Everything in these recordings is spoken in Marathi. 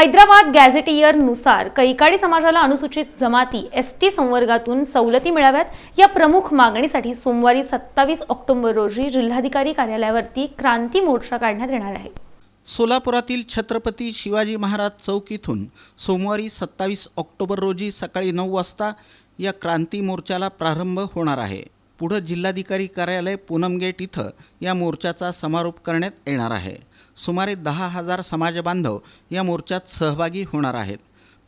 हैदराबाद गॅझेटियरनुसार कैकाडी समाजाला अनुसूचित जमाती एस टी संवर्गातून सवलती मिळाव्यात. या प्रमुख मागणीसाठी सोमवारी सत्तावीस ऑक्टोबर रोजी जिल्हाधिकारी कार्यालयावरती क्रांती मोर्चा काढण्यात येणार आहे. सोलापुरातील छत्रपती शिवाजी महाराज चौक इथून सोमवारी सत्तावीस ऑक्टोबर रोजी सकाळी नऊ वाजता या क्रांती मोर्चाला प्रारंभ होणार आहे. पुढं जिल्हाधिकारी कार्यालय पूनमगेट इथं या मोर्चाचा समारोप करण्यात येणार आहे. सुमारे दहा हजार समाजबांधव या मोर्चात सहभागी होणार आहेत.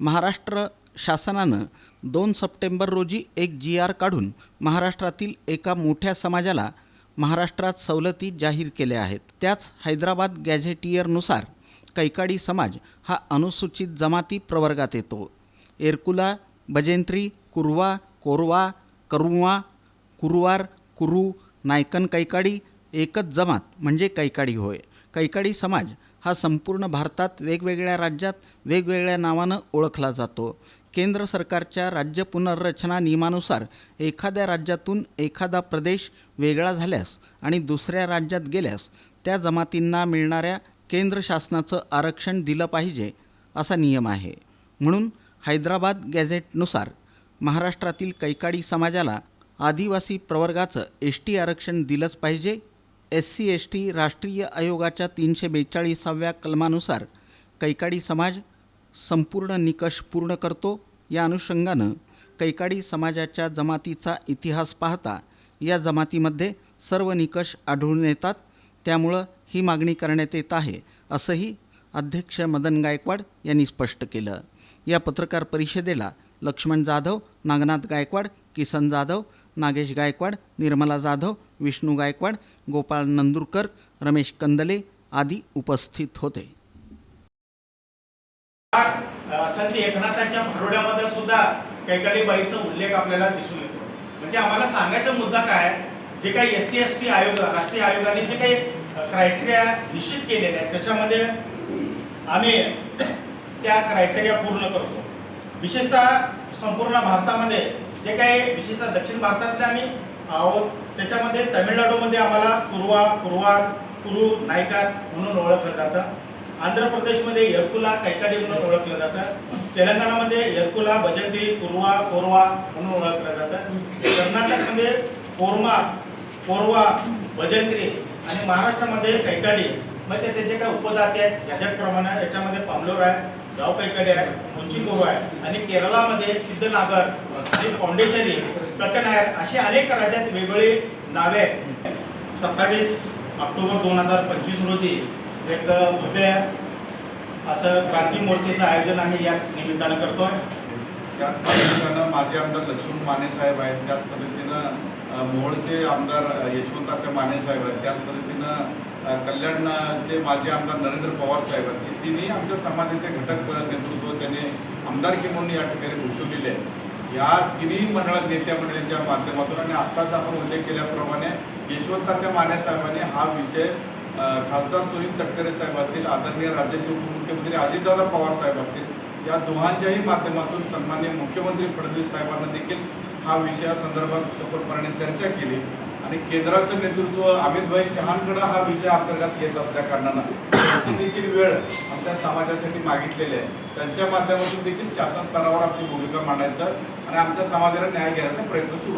महाराष्ट्र शासनानं दोन सप्टेंबर रोजी एक जी आर काढून महाराष्ट्रातील एका मोठ्या समाजाला महाराष्ट्रात सवलती जाहीर केल्या आहेत. त्याच हैदराबाद गॅझेटियरनुसार कैकाडी समाज हा अनुसूचित जमाती प्रवर्गात येतो. एरकुला बजेंत्री कुरवा कोरवा करुवा कुरुवार कुरू नायकन कैकाडी एकच जमात म्हणजे कैकाडी होय. कैकाडी समाज हा संपूर्ण भारतात वेगवेगळ्या राज्यात वेगवेगळ्या नावानं ओळखला जातो. केंद्र सरकारच्या राज्य पुनर्रचना नियमानुसार एखाद्या राज्यातून एखादा प्रदेश वेगळा झाल्यास आणि दुसऱ्या राज्यात गेल्यास त्या जमातींना मिळणाऱ्या केंद्र शासनाचं आरक्षण दिलं पाहिजे असा नियम आहे. म्हणून हैदराबाद गॅझेटनुसार महाराष्ट्रातील कैकाडी समाजाला आदिवासी प्रवर्गाचं एस टी आरक्षण दिलंच पाहिजे. एस सी एस टी राष्ट्रीय आयोगाच्या तीनशे बेचाळीसाव्या कलमानुसार कैकाडी समाज संपूर्ण निकष पूर्ण करतो. या अनुषंगानं कैकाडी समाजाच्या जमातीचा इतिहास पाहता या जमातीमध्ये सर्व निकष आढळून येतात. त्यामुळं ही मागणी करण्यात येत आहे असंही अध्यक्ष मदन गायकवाड यांनी स्पष्ट केलं. या पत्रकार परिषदेला लक्ष्मण जाधव नागनाथ गायकवाड किसन जाधव नागेश गायकवाड निर्मला जाधव विष्णू गायकवाड गोपाळ नंदुरकर रमेश कंदले आदी उपस्थित होते. संत एकनाथांच्या भरोड्यामध्ये सुद्धा कैकाडी बाईचा उल्लेख आपल्याला दिसून येतो. म्हणजे आम्हाला सांगायचा मुद्दा काय? जे काही एस सी एस टी आयोग राष्ट्रीय आयोगाने जे काही क्रायटेरिया निश्चित केलेले आहेत त्याच्यामध्ये आम्ही त्या क्रायटेरिया पूर्ण करतो. विशेषतः संपूर्ण भारतामध्ये जे काही विशेषतः दक्षिण भारतातले आम्ही आहोत त्याच्यामध्ये तमिळनाडूमध्ये आम्हाला कुरवा कुरवार कुरु नायकार म्हणून ओळखलं जातं. आंध्र प्रदेशमध्ये यरकुला कैकाडी म्हणून ओळखलं जातं. तेलंगणामध्ये यरकुला बजंती कुरवा कोरवा म्हणून ओळखलं जातं. कर्नाटकमध्ये कोरमा कोरवा बजंत्री आणि महाराष्ट्रामध्ये कैकाडी. मग ते त्याचे काही उपजाती आहेत याच्याप्रमाणे याच्यामध्ये पामलोर आहे गाव कैकाडी आहे उंची कोरवा आहे आणि केरळामध्ये सिद्धनागर आणि पॉंडेचेरी आहेत. अशी अनेक राज्यात वेगवेगळी नावे आहेत. सत्तावीस ऑक्टोबर दोन हजार पंचवीस रोजी एक भव्य असं क्रांती मोर्चेचं आयोजन आम्ही या निमित्तानं करतोय. त्याच पद्धतीनं माझे आमदार लक्ष्मण माने साहेब आहेत. त्याच पद्धतीनं अ, मोहोळचे आमदार यशवंत माने साहेब आहेत. त्याच पद्धतीनं कल्याणचे माजी आमदार नरेंद्र पवार साहेब आहेत हे तिन्ही आमच्या समाजाचे घटक नेतृत्व त्याने आमदारकी म्हणून या ठिकाणी घोषवलेले आहे या तिन्ही मंडळात नेत्या मंडळींच्या माध्यमातून आणि आत्ताच आपण उल्लेख केल्याप्रमाणे यशवंत माने साहेबांनी हा विषय खासदार सुनील तटकरे साहेब असतील आदरणीय राज्याचे उपमुख्यमंत्री अजितदादा पवार साहेब असतील या दोघांच्याही माध्यमातून सन्मान्य मुख्यमंत्री फडणवीस साहेबांना देखील हा विषयासंदर्भात सखोलपणे चर्चा केली. आणि केंद्राचं नेतृत्व अमितभाई शहांकडे हा विषय अंतर्गत येत असल्या कारणानं. त्यांची देखील वेळ आमच्या समाजासाठी मागितलेली आहे. त्यांच्या माध्यमातून देखील शासन स्तरावर आमची भूमिका मांडायचं आणि आमच्या समाजाला न्याय घेण्याचा प्रयत्न सुरू